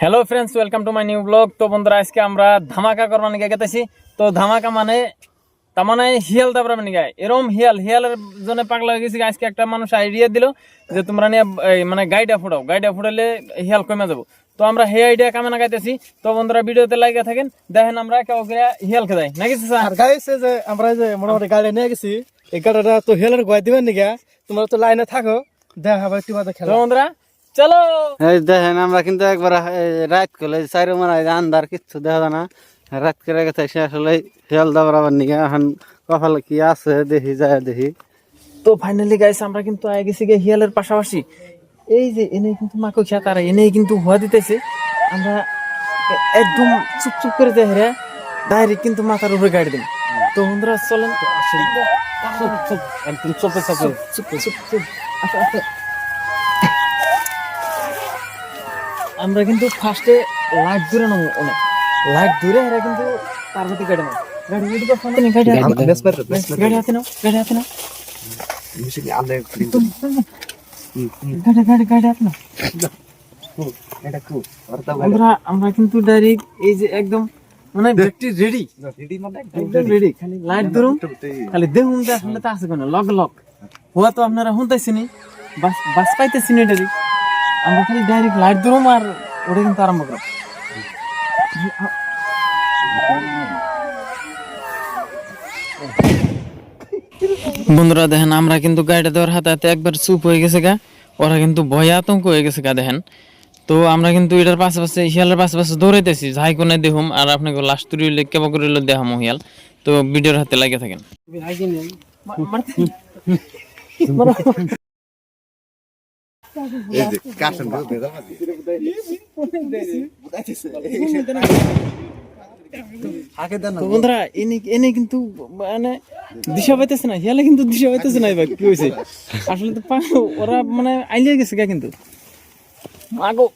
Hello friends welcome to my new blog তো বন্ধুরা আজকে আমরা ধামাকা করবার নিয়ে গেতেছি। তো ধামাকা মানে তার মানে হিয়াল মানে গায়ে এরম হিয়াল হিয়ালের জন্য পাগলা হয়ে গেছি। আজকে একটা মানুষ আইডিয়া দিল যে তোমরা নিয়ে মানে গাইডা ফুটাও গাইডা ফুটালে হিয়াল কমে যাব। তো আমরা হে আইডিয়া কামে না গাইতেছি তো বন্ধুরা ভিডিওতে লাগিয়ে থাকেন। দেখেন আমরা কেউ হিয়াল খেদাই। নাকি স্যার? এই যে আমরা যে মোটামুটি গাড়ি নিয়ে গেছি এই গাড়িটা তো হেলের গোয়া দিবেন নাকি তোমরা তো লাইনে থাকো। দেখা হবে একটু বাদে তো খেলা বন্ধুরা চলো এই দেখেন আমরা কিন্তু একবার রাত করলে চাইরো মানে আন্ধার কিচ্ছু দেখা যায় না রাত করে গেছে সে আসলে হেল দাবার নিগে এখন কপালে কি আছে দেখি যায় দেখি তো ফাইনালি গাইস আমরা কিন্তু আগে গেছি গিয়ে হিয়ালের পাশাপাশি এই যে এনে কিন্তু মাকে খেয়া তারা এনে কিন্তু হওয়া দিতেছে আমরা একদম চুপ চুপ করে দেখে রে ডাইরেক্ট কিন্তু মাথার উপরে গাড়ি দিন তো বন্ধুরা চলেন তো আসেন একদম চোপে চোপে চুপ চুপ চুপ আসো। আমরা কিন্তু ফার্স্টে লাইট দূরে নেব অনেক। লাইট দূরে এরা কিন্তু পার্বতী নেব। গাড়ি রেডি করছ না? গাড়ি হাতে। গাড়ি হাতে নাও গাড়ি হাতে নাও। গাড়ি গাড়ি গাড়ি হাতে নাও। আমরা আমরা কিন্তু ডাইরেক্ট এই যে একদম মানে ব্যক্তি রেডি একদম রেডি খালি লাইট ধরুন খালি দেখুন যে আসলে তা আছে কেন। লগ লগ হওয়া তো আপনারা শুনতেছিনি বাস বাস পাইতেছিনি ডাইরেক্ট আমরা খালি ডাইরেক্ট লাইট ধরুম আর ওটা কিন্তু আরম্ভ করো বন্ধুরা দেখেন আমরা কিন্তু গাড়িটা দেওয়ার হাতে হাতে একবার চুপ হয়ে গেছে গা। ওরা কিন্তু ভয় আতঙ্ক হয়ে গেছে গা দেখেন। তো আমরা কিন্তু এটার পাশে পাশে হিয়ালের পাশে পাশে দৌড়াইতেছি যাই কোনে দেখুম আর আপনাকে লাস্ট তুরিলে কেবা করিলে দেখাম হিয়াল তো ভিডিওর হাতে লাগে থাকেন। তো বন্ধুরা এনে এনে কিন্তু মানে দিশা পাইতেছে না হিয়ালে কিন্তু দিশা পাইতেছে না এবার কি হয়েছে আসলে তো ওরা মানে আইলিয়ে গেছে গা কিন্তু। আগো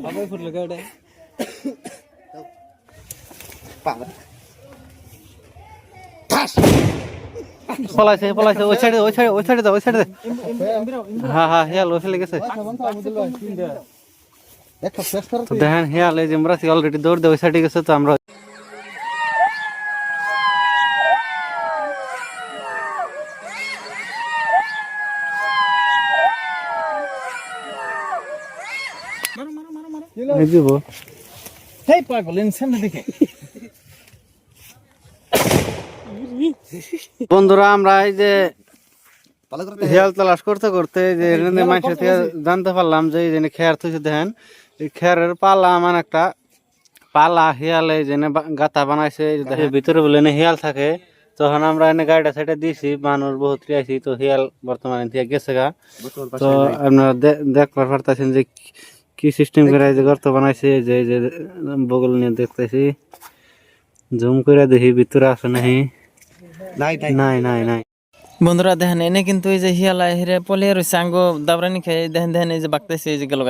আবার ফুটলো গাড়ি পলাইছে পলাইছে ওই সাইডে ওই সাইডে ওই সাইডে দাও ওই সাইডে হ্যাঁ হ্যাঁ হেল ওই সাইডে গেছে তো দেখেন হেয়াল এই যে আমরা অলরেডি দৌড় দিয়ে ওই সাইডে গেছে তো আমরা এই দিব হেই পাগল ইনসান দেখে বন্ধুরা আমরা এই যে হেয়াল তালাশ করতে করতে যে মানুষের থেকে জানতে পারলাম যে এই যে খেয়ার থুইছে দেখেন। এই খেয়ারের পালা আমার একটা পালা হেয়ালে যে গাতা বানাইছে এই যে দেখেন, ভিতরে বলে এনে হেয়াল থাকে। তখন আমরা এনে গাড়িটা সাইডে দিয়েছি মানুষ বহুত আইছি তো হেয়াল বর্তমানে থেকে গেছে গা। তো আপনারা দেখবার পারতেছেন যে কি- সিস্টেম করে এই যে গর্ত বানাইছে যে যে বগল নিয়ে দেখতেছি। জুম করে দেখি ভিতরে আসে নাহি নাই নাই। নাই বন্ধুরা দেখেন এনে কিন্তু এই যে হিয়ালা হিরে পলিয়ে রয়েছে আঙ্গ দাবরানি খেয়ে দেখেন দেখেন এই যে বাকতেছে এই যে গেল